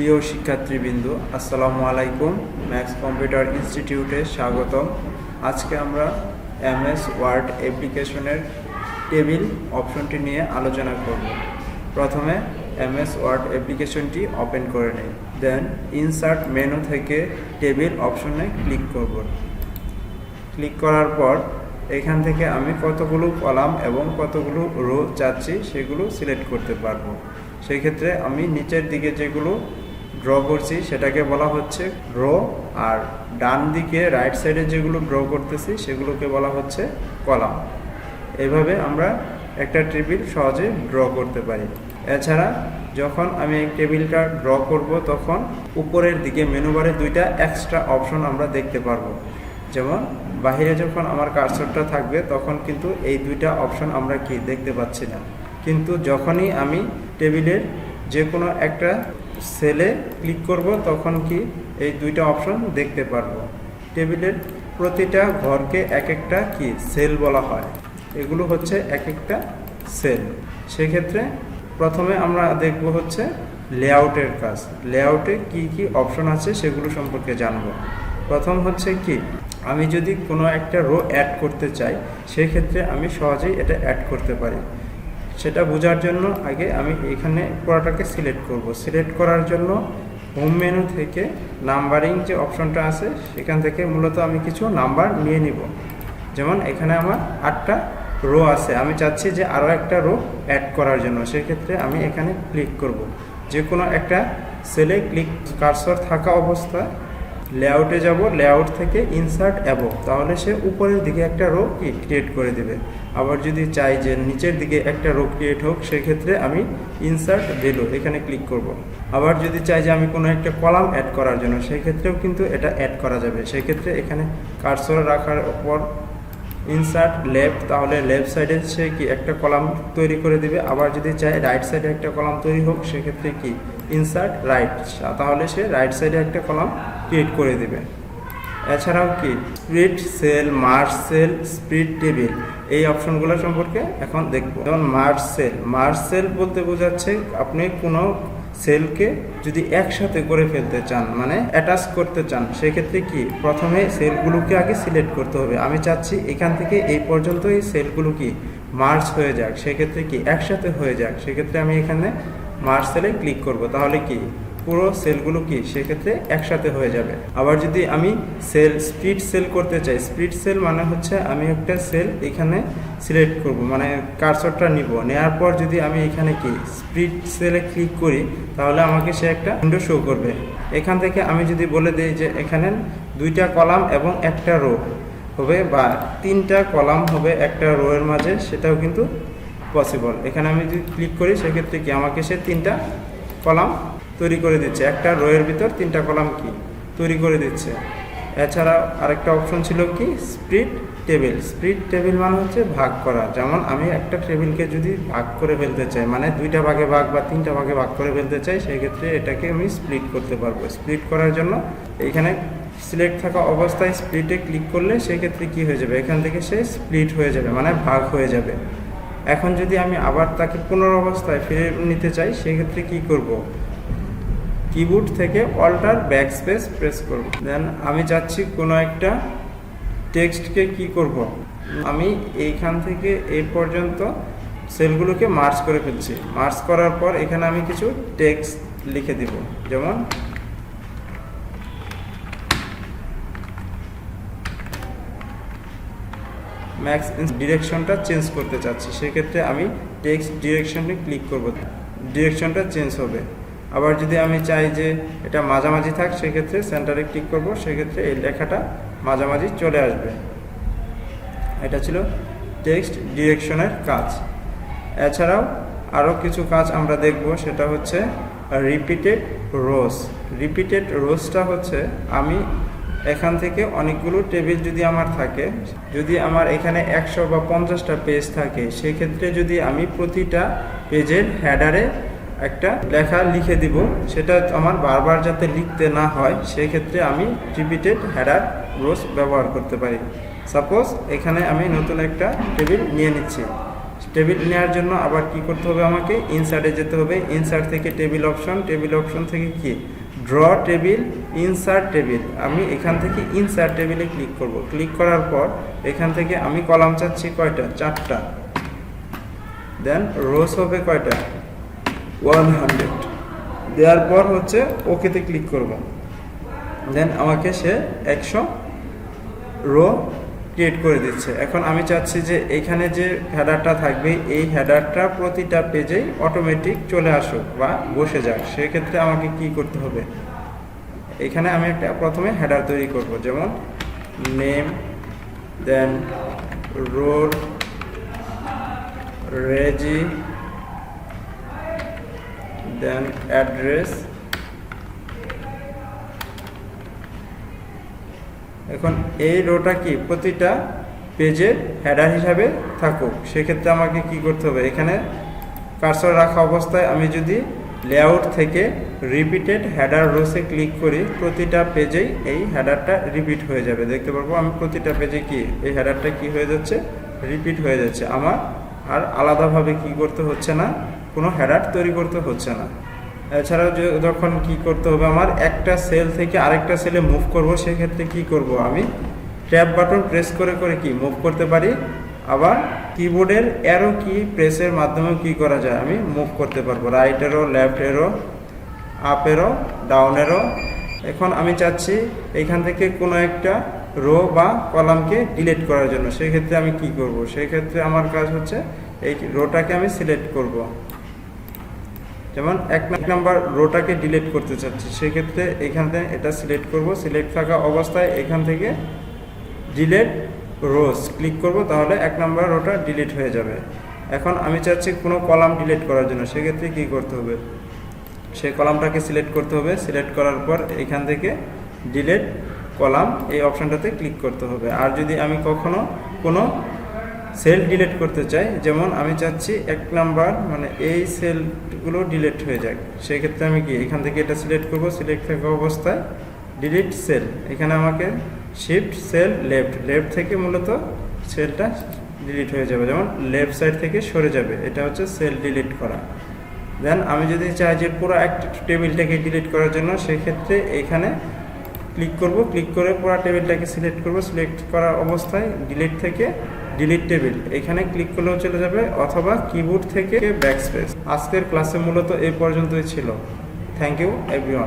প্রিয় শিক্ষার্থীবৃন্দ, আসসালামু আলাইকুম। ম্যাক্স কম্পিউটার ইনস্টিটিউটে স্বাগতম। আজকে আমরা এমএস ওয়ার্ড অ্যাপ্লিকেশনের টেবিল অপশনটি নিয়ে আলোচনা করব। প্রথমে এমএস ওয়ার্ড অ্যাপ্লিকেশনটি ওপেন করে নিই। দেন ইনসার্ট মেনু থেকে টেবিল অপশনে ক্লিক করব। ক্লিক করার পর এখান থেকে আমি কতগুলো কলাম এবং কতগুলো রো চাচ্ছি সেগুলো সিলেক্ট করতে পারব। সেক্ষেত্রে আমি নিচের দিকে যেগুলো ড্র করছি, সেটাকে বলা হচ্ছে রো আর ডান দিকে রাইট সাইডে যেগুলো ড্র করতেছি, সেগুলোকে বলা হচ্ছে কলাম। এভাবে আমরা একটা টেবিল সহজে ড্র করতে পারি। এছাড়া যখন আমি এই টেবিলটা ড্র করব, তখন উপরের দিকে মেনু বারে দুইটা এক্সট্রা অপশন আমরা দেখতে পারব। যেমন বাইরে যখন আমার কার্সরটা থাকবে, তখন কিন্তু এই দুইটা অপশন আমরা কি দেখতে পাচ্ছি না। কিন্তু যখনই আমি টেবিলের যে কোনো একটা সেলে ক্লিক করব, তখন কি এই দুইটা অপশন দেখতে পারব। টেবিলের প্রতিটা ঘরকে এক একটা কি সেল বলা হয়। এগুলো হচ্ছে এক একটা সেল সেক্ষেত্রে প্রথমে আমরা দেখব হচ্ছে লেআউটের কাজ। লেআউটে কি কি অপশন আছে সেগুলো সম্পর্কে জানব। প্রথম হচ্ছে কি, আমি যদি কোনো একটা রো অ্যাড করতে চাই, সেক্ষেত্রে আমি সহজেই এটা অ্যাড করতে পারি। সেটা বোঝার জন্য আগে আমি এখানে পুরোটাকে সিলেক্ট করব। সিলেক্ট করার জন্য হোম মেনু থেকে নাম্বারিং যে অপশনটা আছে, সেখান থেকে মূলত আমি কিছু নাম্বার নিয়ে নিব। যেমন এখানে আমার আটটা রো আছে। আমি চাচ্ছি যে আরও একটা রো অ্যাড করার জন্য। সেক্ষেত্রে আমি এখানে ক্লিক করব। যে কোনো একটা সেলে ক্লিক কারসর থাকা অবস্থায় লেআউটে যাব। লেআউট থেকে ইনসার্ট অ্যাবো তাহলে সে উপরের দিকে একটা রো ক্রিয়েট করে দেবে। আবার যদি চাই যে নিচের দিকে একটা রো ক্রিয়েট হোক, সেক্ষেত্রে আমি ইনসার্ট বেলো এখানে ক্লিক করব। আবার যদি চাই যে আমি কোনো একটা কলাম অ্যাড করার জন্য, সেক্ষেত্রেও কিন্তু এটা অ্যাড করা যাবে। সেক্ষেত্রে এখানে কারসর রাখার পর ইনসার্ট লেফট তাহলে লেফট সাইডে সে কি একটা কলাম তৈরি করে দিবে। আবার যদি চাই রাইট সাইডে একটা কলাম তৈরি হোক, সেক্ষেত্রে কি? ইনসার্ট রাইট তাহলে সে রাইট সাইডে একটা কলাম ক্রিয়েট করে দিবে। এছাড়াও কি? Split cell merge cell split table এই অপশনগুলো সম্পর্কে এখন দেখব। যেমন মার্চ সেল। মার্চ সেল বলতে বোঝাচ্ছে আপনি কোনো সেলকে যদি একসাথে করে ফেলতে চান মানে অ্যাটাচ করতে চান, সেক্ষেত্রে কি প্রথমে সেলগুলোকে আগে সিলেক্ট করতে হবে। আমি চাচ্ছি এখান থেকে এই পর্যন্ত এই সেলগুলো কি মার্চ হয়ে যাক, সেক্ষেত্রে কি একসাথে হয়ে যাক, সেক্ষেত্রে আমি এখানে মার্চ সেলে ক্লিক করব। তাহলে কি পুরো সেলগুলো কি সেক্ষেত্রে একসাথে হয়ে যাবে? আবার যদি আমি সেল স্প্রিড সেল করতে চাই স্প্রিড সেল মানে হচ্ছে আমি একটা সেল এখানে সিলেক্ট করব মানে কারসরটা নিব। নেওয়ার পর যদি আমি এখানে কি স্প্রিড সেলে ক্লিক করি, তাহলে আমাকে সে একটা উইন্ডো শো করবে। এখান থেকে আমি যদি বলে দিই যে এখানে দুইটা কলাম এবং একটা রো হবে বা তিনটা কলাম হবে একটা রো এর মাঝে, সেটাও কিন্তু পসিবল এখানে আমি যদি ক্লিক করি, সেক্ষেত্রে কি আমাকে সে তিনটা কলাম তৈরি করে দিচ্ছে। একটা রোয়ের ভিতর তিনটা কলাম কি তৈরি করে দিচ্ছে। এছাড়া আরেকটা অপশন ছিল কি? Spirit table. স্প্রিট টেবিল মানে হচ্ছে ভাগ করা। যেমন আমি একটা টেবিলকে যদি ভাগ করে ফেলতে চাই মানে দুইটা ভাগে ভাগ বা তিনটা ভাগে ভাগ করে ফেলতে চাই সেই ক্ষেত্রে এটাকে আমি স্প্লিট করতে পারব। স্প্লিট করার জন্য এখানে সিলেক্ট থাকা অবস্থায় স্প্লিটে ক্লিক করলে সেক্ষেত্রে কি হয়ে যাবে? এখান থেকে সে স্প্লিট হয়ে যাবে মানে ভাগ হয়ে যাবে। এখন যদি আমি আবার তাকে পুনরবস্থায় ফিরে নিতে চাই, সেক্ষেত্রে কি করব? কিবোর্ড থেকে অল্টার ব্যাক স্পেস প্রেস করব। দেন আমি চাচ্ছি কোনো একটা টেক্সটকে কি করব? আমি এইখান থেকে এই পর্যন্ত সেলগুলোকে মার্চ করে ফেলছি। মার্চ করার পর এখানে আমি কিছু টেক্সট লিখে দিব। যেমন ম্যাক্স ডিরেকশনটা চেঞ্জ করতে চাচ্ছি। সেক্ষেত্রে আমি টেক্সট ডিরেকশনে ক্লিক করব। ডিরেকশনটা চেঞ্জ হবে। আবার যদি আমি চাই যে এটা মাঝামাঝি থাক, সেক্ষেত্রে সেন্টারে ক্লিক করব, সেক্ষেত্রে এই লেখাটা মাঝামাঝি চলে আসবে। এটা ছিল টেক্সট ডিরেকশনের কাজ। এছাড়াও আরও কিছু কাজ আমরা দেখব, সেটা হচ্ছে রিপিটেড রোজ। রিপিটেড রোজটা হচ্ছে আমি এখান থেকে অনেকগুলো টেবিল যদি আমার থাকে, যদি আমার এখানে একশো বা পঞ্চাশটা পেজ থাকে, সেক্ষেত্রে যদি আমি প্রতিটা পেজের হেডারে একটা লেখা লিখে দিব। সেটা আমার বারবার যাতে লিখতে না হয়, সেক্ষেত্রে আমি রিপিটেড হেডার রোজ ব্যবহার করতে পারি। সাপোজ এখানে আমি নতুন একটা টেবিল নিয়ে নিচ্ছি। টেবিল নেওয়ার জন্য আবার কি করতে হবে আমাকে? ইনসার্টে যেতে হবে। ইনসার্ট থেকে টেবিল অপশন টেবিল অপশন থেকে কি? Draw table insert table. আমি এখান থেকে ইনসার্ট টেবিলে ক্লিক করব। ক্লিক করার পর এখান থেকে আমি কলাম চাচ্ছি কয়টা? চারটা। দেন রোজ হবে কয়টা? One hundred. দেওয়ার পর হচ্ছে ওকেতে ক্লিক করব। দেন আমাকে সে একশো রো ক্রিয়েট করে দিচ্ছে। এখন আমি চাচ্ছি যে এখানে যে হেডারটা থাকবে, এই হেডারটা প্রতিটা পেজেই অটোমেটিক চলে আসুক বা বসে যাক। সেক্ষেত্রে আমাকে কি করতে হবে? এখানে আমি একটা প্রথমে হেডার তৈরি করব, যেমন name, then roll, reg then address. এখন এই রোটা কি? প্রতিটা পেজের হেডার হিসাবে থাকুক। সেক্ষেত্রে আমাকে কি করতে হবে? এখানে কার্সর রাখা অবস্থায় আমি যদি লেআউট থেকে রিপিটেড হেডার রোসে ক্লিক করি, প্রতিটা পেজেই এই হেডারটা রিপিট হয়ে যাবে। দেখতে পারব আমি প্রতিটা পেজে কি? এই হেডারটা কি হয়ে যাচ্ছে? রিপিট হয়ে যাচ্ছে। আমার আর আলাদাভাবে কি করতে হচ্ছে না? কোনো হেডার তৈরি করতে হচ্ছে না। এছাড়াও যখন কি করতে হবে, আমার একটা সেল থেকে আরেকটা সেলে মুভ করব, সেক্ষেত্রে কি করব আমি? ট্যাব বাটন প্রেস করে করে কি মুভ করতে পারি? আবার কিবোর্ডের অ্যারো কি প্রেসের মাধ্যমে কি করা যায়? আমি মুভ করতে পারব। Right arrow left arrow up arrow এখন আমি চাচ্ছি এখান থেকে কোনো একটা রো বা কলামকে ডিলিট করার জন্য। সেক্ষেত্রে আমি কি করব? সেক্ষেত্রে আমার কাজ হচ্ছে এই রোটাকে আমি সিলেক্ট করব। যেমন এক নাম্বার রোটাকে ডিলিট করতে চাচ্ছি, সেক্ষেত্রে এখান থেকে এটা সিলেক্ট করব। সিলেক্ট থাকা অবস্থায় এখান থেকে ডিলেট রোজ ক্লিক করব, তাহলে এক নাম্বার রোটা ডিলিট হয়ে যাবে। এখন আমি চাচ্ছি কোনো কলাম ডিলিট করার জন্য, সেক্ষেত্রে কি করতে হবে? সেই কলামটাকে সিলেক্ট করতে হবে। সিলেক্ট করার পর এখান থেকে ডিলেট কলাম, এই অপশনটাতে ক্লিক করতে হবে। আর যদি আমি কখনো কোনো সেল ডিলিট করতে চাই, যেমন আমি চাচ্ছি এক নাম্বার মানে এই সেলগুলো ডিলিট হয়ে যাক। সেক্ষেত্রে আমি কি, এখান থেকে এটা সিলেক্ট করব, সিলেক্ট থাকা অবস্থায় ডিলিট সেল। এখানে আমাকে শিফট সেল লেফট লেফট থেকে মূলত সেলটা ডিলিট হয়ে যাবে, যেমন লেফট সাইড থেকে সরে যাবে, এটা হচ্ছে সেল ডিলিট করা। দেন আমি যদি চাই যে পুরো একটা টেবিলটাকে ডিলিট করার জন্য, সেক্ষেত্রে এখানে ক্লিক করব, ক্লিক করে পুরো টেবিলটাকে সিলেক্ট করব। সিলেক্ট করার অবস্থায় ডিলিট থেকে ডিলিট টেবিল এখানে ক্লিক করলেও চলে যাবে অথবা কিবোর্ড থেকে ব্যাকস্পেস আজকের ক্লাসে মূলত এই পর্যন্তই ছিল। Thank you everyone